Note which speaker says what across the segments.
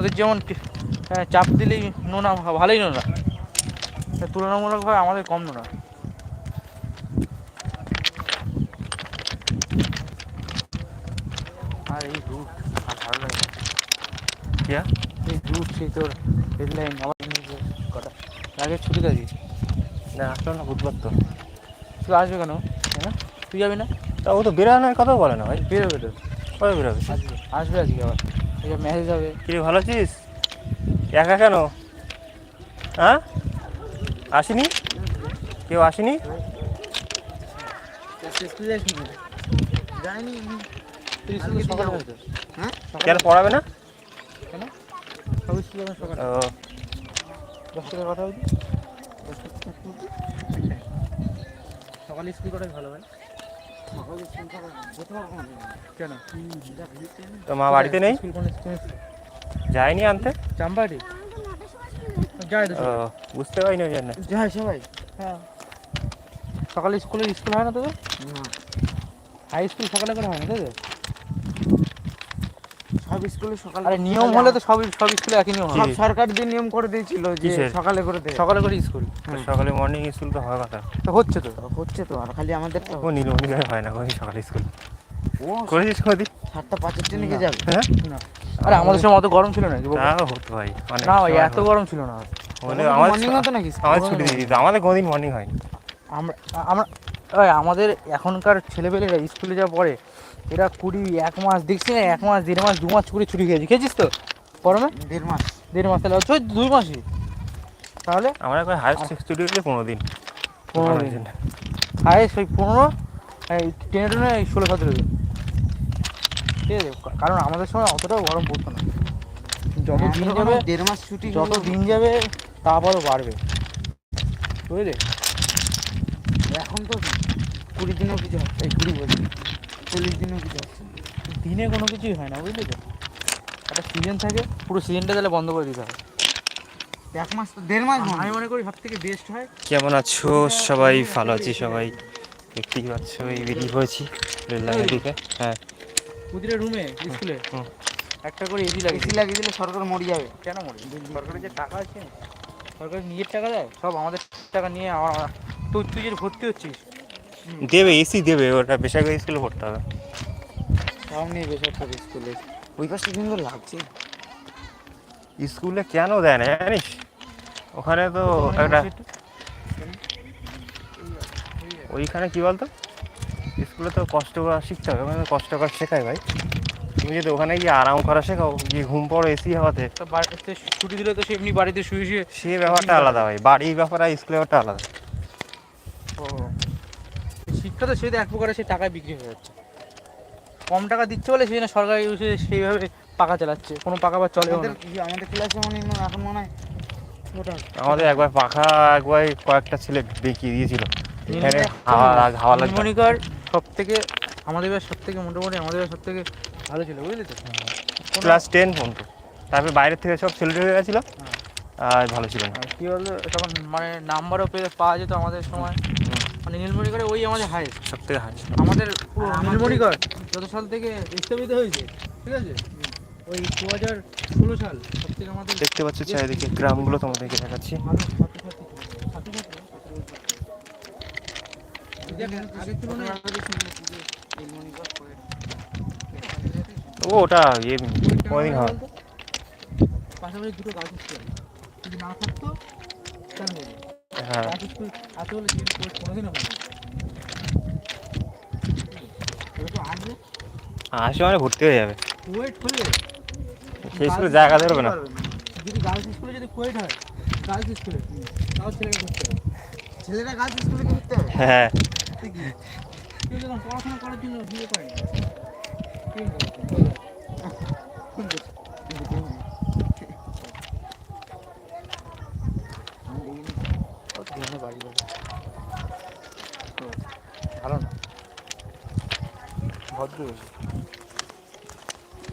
Speaker 1: ওদের যেমন হ্যাঁ, চাপ দিলেই নোনা ভালোই নোনা। তুলনামূলকভাবে আমাদের কম নোনা। আর এই রুট আর ভালো লাগে না।
Speaker 2: কি?
Speaker 1: এই রুট সেই তোর হেডলাইন আমার কটা আগে ছুটি কাজি
Speaker 2: না আসলো না বুধবার তো।
Speaker 1: তুই আসবে কেন? হ্যাঁ তুই যাবি না?
Speaker 2: তা ও তো বেরোনোর কথাও বলে না ভাই।
Speaker 1: বেরোবে তো।
Speaker 2: কবে বেরোবে?
Speaker 1: আসবে আসবে আজকে আবার। মেসেজ হবে।
Speaker 2: কি ভালো আছিস? একা কেন? হ্যাঁ? আসেনি? কেউ আসেনি?
Speaker 1: হ্যাঁ
Speaker 2: কেন পড়াবে না?
Speaker 1: স্কুলে সকালে
Speaker 2: ও।
Speaker 1: দশ কথা বলছি সকালে স্কুল করাই ভালো ভাই কেন?
Speaker 2: তো মা বাড়িতে নেই? যায়নি আনতে?
Speaker 1: চাম্বাড়ি? যায় তো
Speaker 2: বুঝতে পারিনি ওই জন্য।
Speaker 1: যায় সবাই। হ্যাঁ। সকালে স্কুলে স্কুল হয় না তোদের? হাই স্কুল সকালে করে হয় না তোদের তো?
Speaker 3: সব স্কুলে সকালে
Speaker 1: আরে নিয়ম হলে তো সব সব স্কুলে একই নিয়ম
Speaker 3: সব
Speaker 1: হয়
Speaker 3: সরকার দিয়ে নিয়ম করে দিয়েছিল যে
Speaker 2: কিসের?
Speaker 3: সকালে করে দেয়
Speaker 1: সকালে করে স্কুল।
Speaker 2: সকালে মর্নিং স্কুল তো হওয়ার কথা।
Speaker 1: তো হচ্ছে তো।
Speaker 3: হচ্ছে তো আর খালি আমাদের তো
Speaker 2: ও নীলমণি গায়ে হয় না ওই সকালে স্কুল।
Speaker 3: ও
Speaker 2: করেছিস কোনদিন?
Speaker 3: সাতটা পাঁচের ট্রেনে যাবে।
Speaker 2: হ্যাঁ?
Speaker 1: না। আরে আমাদের সময় অত গরম ছিল না কি বলব?
Speaker 2: তাও হতো ভাই অনেক
Speaker 1: না ভাই
Speaker 2: সময়
Speaker 1: এত
Speaker 2: হতো।
Speaker 1: গরম ছিল না।
Speaker 2: আমাদের
Speaker 3: মর্নিং হতো নাকি?
Speaker 2: আমাদের ছুটি দিয়ে দিত আমাদের কোনোদিন মর্নিং হয়নি।
Speaker 1: আমরা আমরা আমাদের এখনকার ছেলেপেলেরা স্কুলে যা পড়ে এরা কুড়ি এক মাস দেখছি না এক মাস দেড় মাস দু মাস করে ছুটি খেয়েছি। খেয়েছিস তো? গরমে
Speaker 3: দেড় মাস।
Speaker 1: দেড় মাস তাহলে হচ্ছে ওই দুই মাসই। তাহলে?
Speaker 2: আমরা একবার হায়ার ছুটি হলে পনেরো দিন।
Speaker 1: পনেরো দিন। হায়েস্ট ওই পনেরো এই টেনে টেনে ষোলো সতেরো দিন। ঠিক আছে কারণ আমাদের সময় অতটাও গরম পড়তো না। যত দিন যাবে
Speaker 3: দেড় মাস ছুটি
Speaker 1: যত দিন যাবে তারপরও বাড়বে। বুঝলি?
Speaker 3: এখন তো কুড়ি দিনও কিছু হচ্ছে
Speaker 1: এই কুড়ি বলছি
Speaker 3: চল্লিশ দিনও কিছু হচ্ছে
Speaker 1: দিনে কোনো কিছুই হয় না বুঝলি তো? একটা সিজন থাকে পুরো সিজনটা তাহলে বন্ধ করে দিতে হবে।
Speaker 3: এক মাস তো দেড় মাস
Speaker 1: আমি
Speaker 3: মনে
Speaker 1: করি সব থেকে বেস্ট হয়
Speaker 2: কেমন আছো? সবাই ভালো আছি সবাই দেখতেই পাচ্ছ এই বেরিয়ে পড়েছি রেললাইনের দিকে। হ্যাঁ।
Speaker 1: প্রতিটা রুমে স্কুলে? একটা করে এসি লাগে
Speaker 3: এসি লাগিয়ে দিলে সরকার মরে যাবে।
Speaker 1: কেন মরে? সরকারের যে টাকা আছে সরকার নিজের টাকা দেয়? সব আমাদের টাকা নিয়ে আমার তুই তুই যে ভর্তি হচ্ছিস?
Speaker 2: দেবে এসি দেবে ওটা বেসরকারি স্কুলে পড়তে হবে।
Speaker 3: সব নিয়ে বেসরকারি স্কুলে ওই পাশটা কিন্তু লাগছে?
Speaker 2: স্কুলে কেন দেয় না জানিস? ওখানে তো একটা ওইখানে কি বলতো? স্কুলে তো কষ্ট করা শিখতে হবে ওখানে তো কষ্ট করা শেখায় ভাই। তুমি যদি ওখানে গিয়ে আরাম করা শেখাও গিয়ে ঘুম পড়ো এসি হওয়াতে।
Speaker 1: বাড়িতে ছুটি দিলে তো সে এমনি বাড়িতে শুয়ে শুয়ে
Speaker 2: সে ব্যাপারটা আলাদা ভাই বাড়ির ব্যাপার আর স্কুলের ব্যাপারটা আলাদা।
Speaker 1: ও। শিক্ষা তো সেটা এক প্রকারে সে টাকায় বিক্রি হয়ে যাচ্ছে। কম টাকা দিচ্ছে বলে সেই জন্য সরকারি সে সেইভাবে পাকা চালাচ্ছে। কোনো পাকা বা চলেও
Speaker 3: আমাদের আমাদের ক্লাসে মনে এখন মনে হয়
Speaker 2: আমাদের একবার পাখা একবার কয়েকটা ছেলে দেখিয়ে দিয়েছিল।
Speaker 1: নীলমণিকার সব থেকে আমাদের এবার সব থেকে মোটামুটি আমাদের এবার সব থেকে ভালো ছিল বুঝলি তো?
Speaker 2: ক্লাস টেন পর্যন্ত। তারপরে বাইরের থেকে সব ছেলে হয়ে গেছিল।
Speaker 1: হ্যাঁ।
Speaker 2: আর ভালো ছিল না।
Speaker 1: আর কি বলতো তখন মানে নাম্বারও পেয়ে পাওয়া যেত আমাদের সময়। মানে নীলমণিকারে ওই আমাদের হাইস্ট
Speaker 2: সব থেকে হাই
Speaker 1: আমাদের নীলমণিকর যত সাল থেকে স্থাপিত হয়েছে ঠিক আছে? ওই দু হাজার ষোলো সাল সব থেকে আমাদের
Speaker 2: দেখতে পাচ্ছ চারিদিকে গ্রামগুলো তোমাদেরকে দেখাচ্ছি। ও ওটা ইয়ে কোনোদিন হয়
Speaker 1: পাশাপাশি দুটো গাছ না থাকতো কেন বলব
Speaker 2: হ্যাঁ।
Speaker 1: আসবে?
Speaker 2: আসে মানে ভর্তি হয়ে যাবে।
Speaker 1: কুয়েট হলে
Speaker 2: সেই স্কুলে জায়গা ধরবে না।
Speaker 1: যদি গার্লস স্কুলে যদি কুয়েট হয় গার্লস স্কুলে তাও ছেলেকে করতে হবে।
Speaker 3: ছেলেরা গাছ স্কুলে করতে হবে।
Speaker 2: হ্যাঁ।
Speaker 1: কেউ যখন পড়াশোনা করার জন্য বিয়ে করে না কেউ বাড়ি বাড়ি ভালো না ভদ্র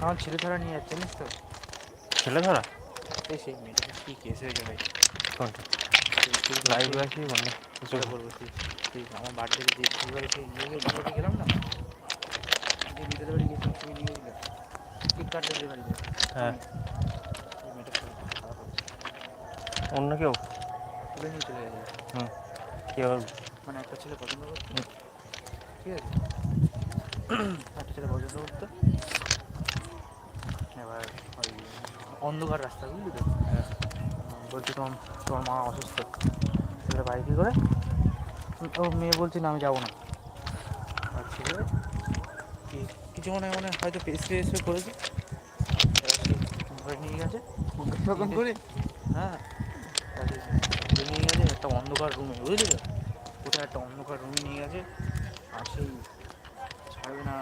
Speaker 1: আমার ছেলে ধরা নিয়ে যাচ্ছে জানিস তো?
Speaker 2: ছেলে ধরা?
Speaker 1: এই সেই মেয়েটা কি কেস হয়েছে ভাই?
Speaker 2: কোনটা?
Speaker 1: তুই-
Speaker 2: লাইভ রাখি বন্ধ।
Speaker 1: চেষ্টা করব তুই তুই আমার বার্থডে যে ফুলবাড়ি সেই নিয়ে গিয়ে বাড়িতে গেলাম না? যে বিদ্যালয় বাড়ি গেছিলাম তুমি নিয়ে গেলে কেক কাটতে যে বাড়িতে
Speaker 2: হ্যাঁ। অন্য কেউ?
Speaker 1: চলে গেছে হুম।
Speaker 2: কেউ
Speaker 1: মানে একটা ছেলে পছন্দ করতো ঠিক আছে? একটা ছেলে পছন্দ করতো। এবার ওই অন্ধকার রাস্তা বুঝলি তো। বলছি তোমার তোমার মা অসুস্থ। এবারে বাড়ি কী করে? ও মেয়ে বলছে না আমি যাব না। আর ছেলে কি- কিছু মনে মনে হয়তো পেস্ট্রি এসে করেছে। নিয়ে গেছে।
Speaker 3: করে
Speaker 1: হ্যাঁ নিয়ে গেছে একটা অন্ধকার রুমে বুঝলি তো? কোথায় একটা অন্ধকার রুমে নিয়ে গেছে। আর সেই ছাড়বে না।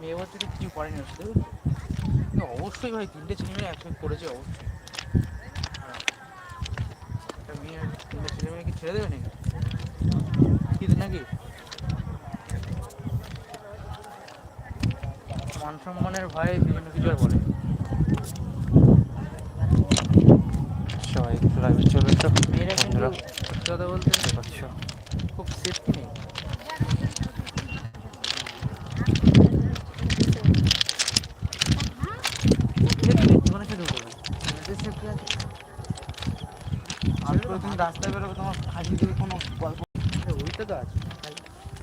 Speaker 1: মেয়ে বলছে তো কিছু করেনি বুঝলি? অবশ্যই ভাই তিনটে ছেলে মেয়ে একসঙ্গে করেছে অবশ্যই। একটা মেয়ে তিনটে ছেলে মেয়েকে ছেড়ে দেবে নাকি কি নাকি মান সম্মানের ভয়ে বিভিন্ন কিছু আর বলে
Speaker 2: সবাই একটু লাইভে চলে তো
Speaker 1: মেয়েরা কিন্তু সত্যি কথা বলতে খুব সেফটি নেই জীবনে শুধু করবে
Speaker 3: আর তো তুমি রাস্তায় বেরোবে তোমার হাসি দিয়ে কোনো গল্প
Speaker 1: ওইটা তো আছে।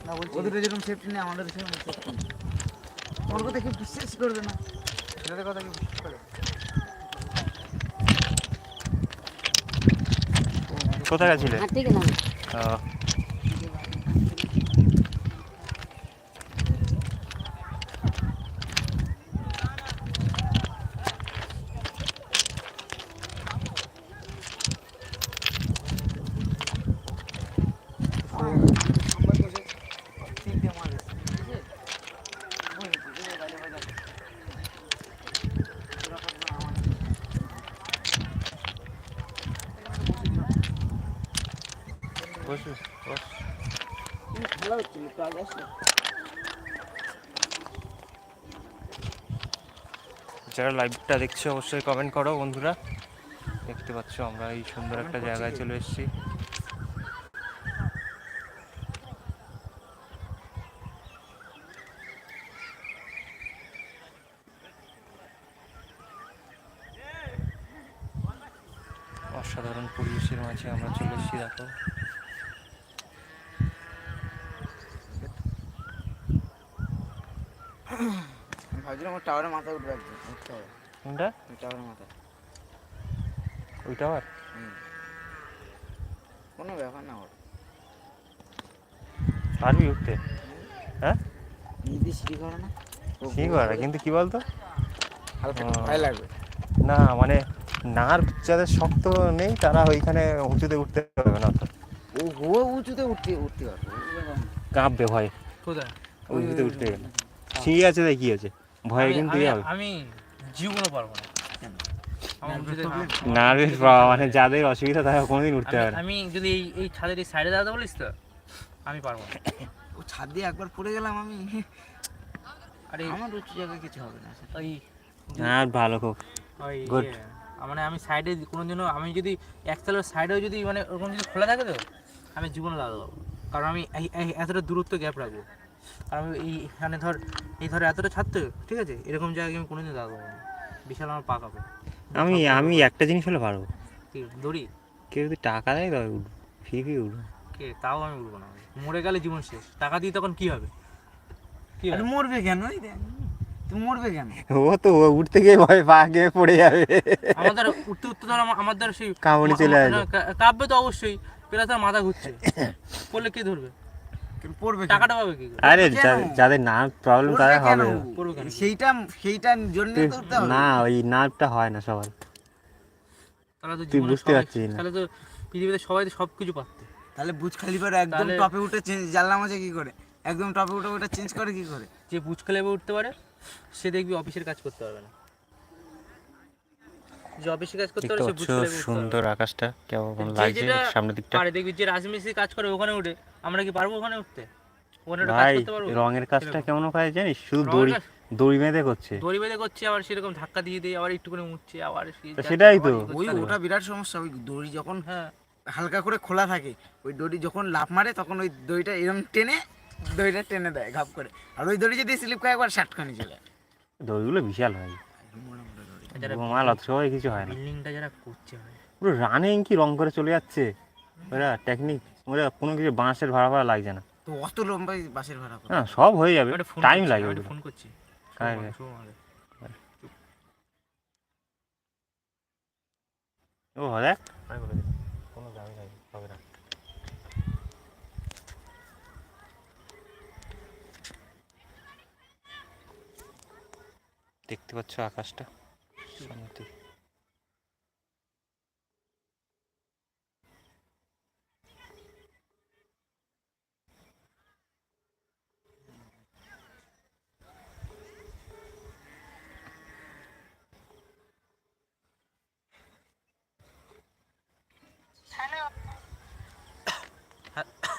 Speaker 1: না বলছি
Speaker 3: ওদের যেরকম সেফটি নেই আমাদের সেরকম সেফটি নেই। ওর কথা কি বিশ্বাস করবে না।
Speaker 1: ছেলেদের কথা কি বিশ্বাস করে
Speaker 2: কোথায় গেছিলে?
Speaker 4: হাঁটতে গেলাম।
Speaker 2: যারা লাইভটা দেখছ, অবশ্যই কমেন্ট করো বন্ধুরা। দেখতে পাচ্ছ আমরা এই সুন্দর একটা জায়গায় চলে এসেছি। অসাধারণ পরিবেশের মাঝে আমরা চলে এসেছি, দেখো
Speaker 3: আমি ভাবছিলাম আমার টাওয়ারের মাথায় উঠবে হবে
Speaker 2: কোনটা?
Speaker 3: ওই টাওয়ারের
Speaker 2: ওইটা আবার
Speaker 3: হুম। কোনো ব্যাপার না ওর।
Speaker 2: পারবি উঠতে? হ্যাঁ?
Speaker 3: নিজে সিঁড়ি করে না? ও
Speaker 2: কি করে কিন্তু কি বলতো?
Speaker 3: হালকা ভয় লাগবে।
Speaker 2: না মানে নার্ভ যাদের শক্ত নেই তারা ওইখানে উঁচুতে উঠতে পারবে না
Speaker 3: ও হো উঁচুতে উঠতে উঠতে পারবে। ও।
Speaker 2: কাঁপবে ভয়।
Speaker 1: কোথায়?
Speaker 2: উঁচুতে উঠতে গেলে। সিঁড়ি আছে তাই কি আছে? ভয়ে কিন্তু
Speaker 1: আমি- জীবনও পারব না।
Speaker 2: নার্ভের মানে যাদের অসুবিধা তারা কোনোদিন উঠতে
Speaker 1: আমি-
Speaker 2: পারে না।
Speaker 1: আমি যদি এই এই ছাদের এই সাইডে দাঁড়াতে বলিস তো আমি পারব না।
Speaker 3: ও ছাদ দিয়ে একবার পড়ে গেলাম আমি।
Speaker 1: আরে
Speaker 3: আমার উঁচু জায়গায় কিছু হবে না।
Speaker 1: ওই
Speaker 2: আর ভালো খুব।
Speaker 1: ওই ইয়ে, মানে আমি সাইডে কোনো দিনও আমি যদি একতলার সাইডেও যদি মানে ওরকম যদি খোলা থাকে তো আমি জীবনে দাঁড়াতে পারব কারণ আমি এতটা দূরত্ব গ্যাপ রাখব। আর আমি এই এখানে ধর এই ধর এতটা ছাড়তে ঠিক আছে? এরকম জায়গায় আমি কোনোদিন দাঁড়াতে পারব না। বিশাল আমার পা কাঁপে।
Speaker 2: আমি আমি একটা জিনিস হলে পারব।
Speaker 1: কি দড়ি?
Speaker 2: কেউ যদি টাকা দেয় তবে উঠবো। ঠিকই উঠবো।
Speaker 1: কে? তাও আমি উঠবো না। মরে গেলে জীবন শেষ। টাকা দিয়ে তখন কি হবে? কি হবে?
Speaker 3: মরবে কেন? এই দেখ। তুই মরবে কেন?
Speaker 2: ও তো ও উঠতে গিয়ে ভয় পা গিয়ে পড়ে যাবে।
Speaker 1: আমাদের উঠতে উঠতে ধর আমা- আমার ধর সেই
Speaker 2: কামড়ে চলে আসবে।
Speaker 1: কাঁপবে তো অবশ্যই। পেলে তার মাথা ঘুরছে। পড়লে কে ধরবে?
Speaker 3: পড়বে
Speaker 1: টাকাটা পাবে কি
Speaker 2: আরে যাদের প্রবলেম
Speaker 3: পড়বে
Speaker 2: তারা হবে।
Speaker 3: সেইটা সেইটার জন্য হবে।
Speaker 2: না ওই নার্ভটা হয় না সবার।
Speaker 1: তাহলে তো
Speaker 2: তুই বুঝতে
Speaker 1: সবাই-
Speaker 2: পারছিস না।
Speaker 1: তাহলে তো পৃথিবীতে সবাই তো সব কিছু পারতো।
Speaker 3: তাহলে বুঝ একদম টপে উঠে চেঞ্জ জানলাম আছে কি করে? একদম টপে উঠে ওটা চেঞ্জ করে কি করে?
Speaker 1: যে বুঝ উঠতে পারে সে দেখবি অফিসের কাজ করতে পারবে না। যে অফিসের কাজ করতে পারে সে বুঝ
Speaker 2: পাচ্ছ সুন্দর আকাশটা কেমন লাগছে সামনের দিকটা?
Speaker 1: পারে দেখবি যে রাজমিস্ত্রি কাজ করে ওখানে উঠে আমরা কি পারব ওখানে উঠতে? ওখানে একটা কাজ
Speaker 2: ভাই
Speaker 1: করতে পারব?
Speaker 2: রঙের কাজটা কেমন হয় জানিস? শুধু
Speaker 1: রঙের
Speaker 2: দড়ি
Speaker 1: কাজ?
Speaker 2: দড়ি বেঁধে করছে।
Speaker 1: দড়ি বেঁধে করছে আবার সেরকম ধাক্কা দিয়ে দিয়ে আবার একটু করে মুছছে আবার সেই
Speaker 2: তো
Speaker 1: যাচ্ছে,
Speaker 2: সেটাই
Speaker 1: আবার
Speaker 2: তো।
Speaker 1: করছে,
Speaker 3: ওই ওটা বিরাট সমস্যা ওই দড়ি যখন
Speaker 1: হ্যাঁ।
Speaker 3: হালকা করে খোলা থাকে ওই দড়ি যখন লাফ মারে তখন ওই দড়িটা এরকম টেনে দড়িটা টেনে দেয় ঘাপ করে। আর ওই দড়ি যদি স্লিপ খায় একবার শার্ট খানি চলে যায়।
Speaker 2: দড়িগুলো বিশাল হয়।
Speaker 1: যারা
Speaker 2: ঘুমাল অত সময় কিছু হয় না।
Speaker 1: বিল্ডিংটা যারা করছে ভাই।
Speaker 2: পুরো রানিং কি রং করে চলে যাচ্ছে? ওরা টেকনিক ওরা কোনো কিছু বাঁশের ভাড়া ভাড়া লাগছে না।
Speaker 3: তো অত লম্বা বাসের ভাড়া করে।
Speaker 2: হ্যাঁ সব হয়ে যাবে। টাইম
Speaker 1: ফোন করছি।
Speaker 2: ও দেখ আমি বলে দিই কোনো দামি নাই হবে না দেখতে পাচ্ছ আকাশটা সামনে থেকে।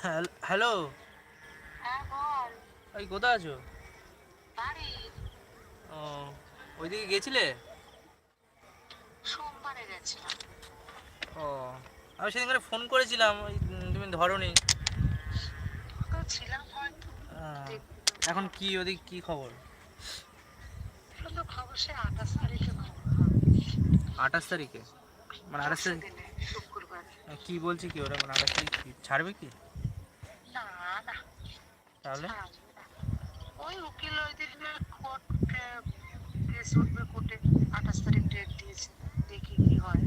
Speaker 1: Hello- hello?
Speaker 4: হ্যাঁ
Speaker 1: ওই কোথায় আছো? ও ওইদিকে গেছিলে?
Speaker 4: সোমবারে গেছিলাম।
Speaker 1: ও আমি সেদিন করে ফোন করেছিলাম ওই, তুমি ধরোনি। এখন কি ওদিক কি খবর?
Speaker 4: আঠাশ তারিখে খবর
Speaker 1: আঠাশ তারিখে? মানে আঠাশ তারিখ কি বলছে কি ওরা? মানে আঠাশ তারিখ ছাড়বে কি? তাহলে?
Speaker 4: ওই উকিল ওই দিন কোর্ট কেস উঠবে কোর্টে আঠাশ তারিখ ডেট দিয়েছে দেখি কি হয়।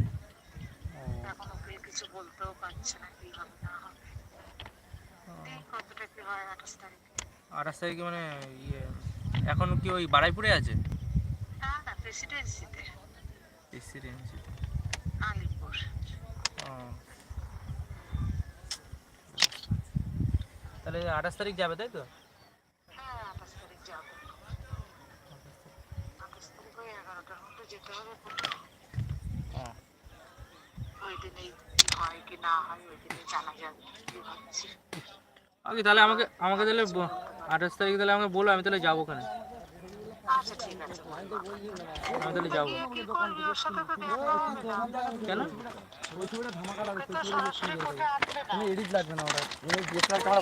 Speaker 4: এখন উকিল কিছু বলতেও পারছে না কি হবে না হবে। কতটা কি হয় আঠাশ তারিখে।
Speaker 1: আঠাশ তারিখে মানে ইয়ে এখন কি ওই বারাইপুরে আছে?
Speaker 4: না না প্রেসিডেন্সিতে
Speaker 1: প্রেসিডেন্সি
Speaker 4: আলিপুর।
Speaker 1: ও তাহলে আঠাশ তারিখ যাবে তাই তো
Speaker 4: হ্যাঁ আঠাশ তারিখ যাব আঠাশ তারিখ ওই এগারোটার মধ্যে যেতে হবে কোর্টে।
Speaker 1: ও,
Speaker 4: ওই দিনেই কি হয় কি না হয় ওই দিনে জানা যাবে কি ভাবছি।
Speaker 1: আগে তাহলে আমাকে আমাকে তাহলে ব- আঠাশ তারিখ তাহলে আমাকে বলো আমি তাহলে যাব ওখানে।
Speaker 4: আচ্ছা ঠিক আছে
Speaker 1: আমি তাহলে যাব কেন
Speaker 2: এডিট লাগবে না ওরা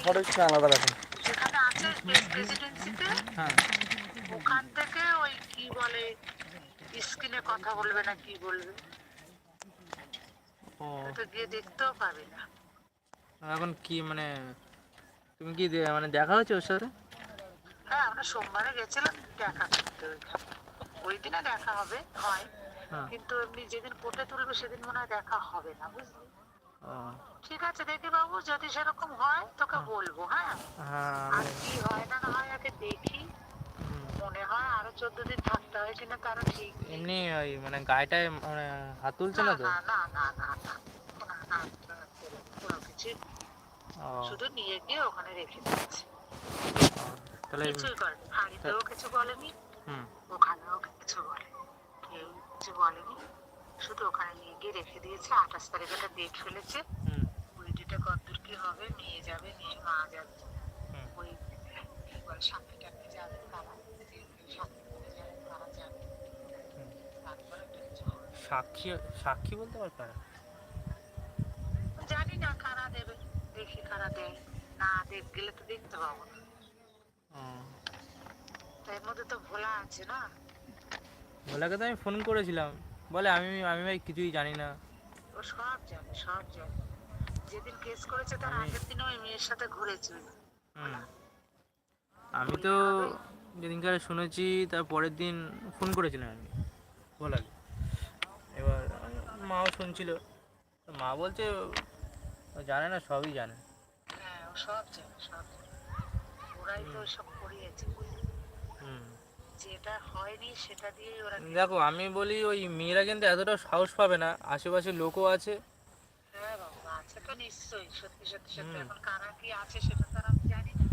Speaker 2: ফটো আলাদা রাখুন
Speaker 4: সেখানে আছে প্রেসিডেন্সিতে
Speaker 1: হ্যাঁ।
Speaker 4: ওখান থেকে ওই কি বলে স্ক্রিনে কথা বলবে না কি বলবে। তো গিয়ে দেখতেও পাবে না।
Speaker 1: এখন কি মানে তুমি কি মানে দেখা হচ্ছে ওর সাথে?
Speaker 4: হ্যাঁ আমরা সোমবারে গেছিলাম দেখা করতে ওই দিনে। দেখা হবে হয়।
Speaker 1: হ্যাঁ।
Speaker 4: কিন্তু এমনি যেদিন কোর্টে তুলবে সেদিন মনে হয় দেখা হবে না বুঝলি? ঠিক আছে দেখি বাবু যদি সেরকম হয় তোকে বলব হ্যাঁ?
Speaker 1: হ্যাঁ।
Speaker 4: আর কি হয় না না হয় আগে দেখি। মনে হয় আরও চোদ্দ দিন থাকতে হয় কিনা তারও ঠিক
Speaker 1: এমনি ওই মানে গায়েটায় মানে হাত তুলছে না তো?
Speaker 4: না না না না না। কোনো কিছু শুধু নিয়ে গিয়ে ওখানে রেখে দিয়েছে।
Speaker 1: তাহলে
Speaker 4: কিছুই করেনি হাড়িতেও কিছু বলেনি
Speaker 1: হুম।
Speaker 4: ওখানেও কিছু বলে। কেউ কিছু বলেনি। শুধু ওখানে নিয়ে গিয়ে রেখে দিয়েছে আঠাশ তারিখে একটা ডেট ফেলেছে।
Speaker 1: হুম।
Speaker 4: ওই ডেটে কতদূর কি হবে নিয়ে যাবে নিয়ে মা যাবে। ওই বলে সাক্ষী টাক্ষী যাবে তারা সাক্ষী তারা যাবে। তারপরে।
Speaker 1: সাক্ষী সাক্ষী বলতে পারবে
Speaker 4: জানি না কারা দেবে। দেখি কারা দেয়। না দেখ গেলে তো দেখতে পাবো না। তার মধ্যে তো ভোলা আছে না?
Speaker 1: ভোলাকে তো আমি ফোন করেছিলাম। বলে আমি আমি ভাই কিছুই জানি না।
Speaker 4: ও সব জানে সব জানে। যেদিন কেস করেছে তার আগের দিনে ওই মেয়ের সাথে ঘুরেছিল।
Speaker 1: আমি তো যেদিনকার শুনেছি তার পরের দিন ফোন করেছিলাম আমি ভোলাকে। এবার মাও শুনছিল। মা বলছে জানে না সবই জানে।
Speaker 4: হ্যাঁ সব জানে সব জানে। ওরাই তো সব করিয়েছে। যেটা হয়নি সেটা দিয়ে ওরা
Speaker 1: দেখো আমি বলি ওই মেয়েরা কিন্তু এতটা সাহস পাবে না আশেপাশে লোকও আছে।
Speaker 4: হ্যাঁ বাবা আছে তো নিশ্চয়ই সত্যি সত্যি সত্যি। এখন কারা কি আছে সেটা তো আমি জানি না।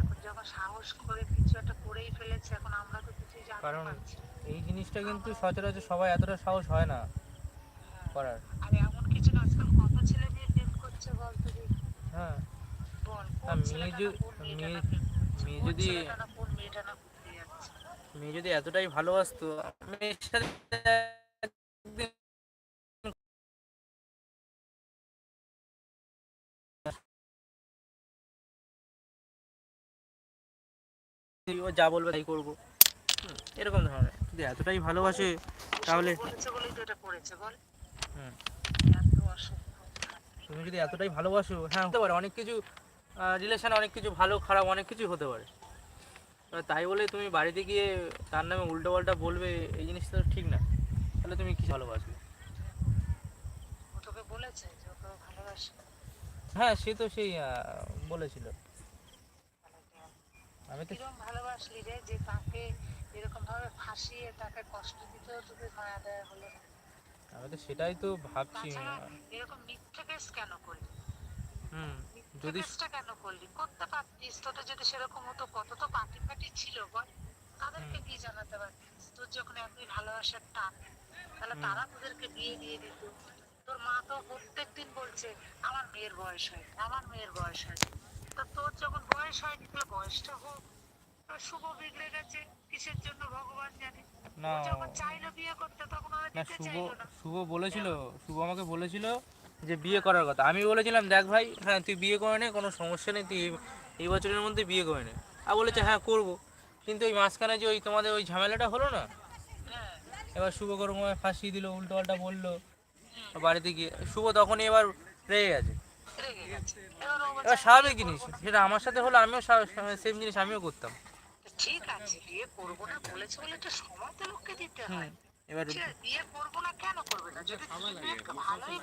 Speaker 4: এখন যখন সাহস করে কিছু একটা করেই ফেলেছে এখন আমরা তো কিছুই
Speaker 1: কারণ এই জিনিসটা কিন্তু সচরাচর সবাই এতটা সাহস হয় না করার।
Speaker 4: আর এমন কিছু না আজকাল কত ছেলে মেয়ে প্রেম করছে বলতো
Speaker 1: হ্যাঁ। মেয়ে যদি- মেয়ে- যদি
Speaker 4: ছেলেটা না কোন মেয়েটা না ঘুরতে যাচ্ছে
Speaker 1: মেয়ে যদি এতটাই ভালোবাসতো সাথে একদিন ও যা বলবে তাই করব। হুম, এরকম ধরনের। যদি এতটাই ভালোবাসে তাহলে
Speaker 4: বলেছে বলেই তো এটা করেছে বল।
Speaker 1: হুম। তুমি যদি এতটাই ভালোবাসো হ্যাঁ। হতে পারে অনেক কিছু রিলেশন অনেক কিছু ভালো খারাপ অনেক কিছুই হতে পারে। তাই বলে তুমি বাড়িতে গিয়ে তার নামে উল্টো পাল্টা বলবে এই জিনিসটা তো ঠিক না। তাহলে তুমি কি ভালোবাসবে?
Speaker 4: তোকে বলেছে যে ওকে ভালোবাসে।
Speaker 1: হ্যাঁ সে তো সেই বলেছিল। আমি তো
Speaker 4: ভালোবাসলি রে যে তাকে এরকম ভাবে ফাঁসিয়ে তাকে কষ্ট দিতেও তোকে মায়া দেয়া হলো
Speaker 1: আমি তো সেটাই তো ভাবছি।
Speaker 4: এরকম মিথ্যে কেস কেন করলি?
Speaker 1: হুম। যদি
Speaker 4: কেন করলি? করতে পারতিস তোদের যদি সেরকম হতো কত তো পার্টি পার্টি ছিল বল। তাদেরকে কি জানাতে পারতিস? তোর যখন এতই ভালোবাসার টান তাহলে তারা তোদেরকে বিয়ে দিয়ে দিত। তোর মা তো প্রত্যেকদিন বলছে আমার মেয়ের বয়স হয় আমার মেয়ের বয়স হয়। তো তোর যখন বয়স হয়নি তাহলে বয়সটা হোক। শুভ বিগড়ে গেছে কিসের জন্য ভগবান জানে?
Speaker 1: না।
Speaker 4: যখন চাইলো বিয়ে করতে তখন ওরা দিতে
Speaker 1: শুভ
Speaker 4: চাইলো না।
Speaker 1: শুভ বলেছিল শুভ আমাকে বলেছিল যে বিয়ে করার কথা। আমি বলেছিলাম দেখ ভাই হ্যাঁ তুই বিয়ে করে নে কোনো সমস্যা নেই তুই এই- এই বছরের মধ্যে বিয়ে করে নে। আর বলেছে হ্যাঁ করব। কিন্তু ওই মাঝখানে যে ওই তোমাদের ওই ঝামেলাটা হলো না?
Speaker 4: হ্যাঁ
Speaker 1: এবার শুভ করব ফাঁসিয়ে দিল উল্টো পাল্টা বলল বাড়িতে গিয়ে। শুভ তখনই এবার রেগে গেছে।
Speaker 4: এবার
Speaker 1: স্বাভাবিক জিনিস সেটা আমার সাথে হলে আমিও সেম জিনিস আমিও করতাম।
Speaker 4: ঠিক আছে বিয়ে করব না বলেছে বলে একটা সময় তো লোককে দিতে হয়।
Speaker 1: এবার
Speaker 4: বিয়ে করব না কেন করবে না? যদি ভালোই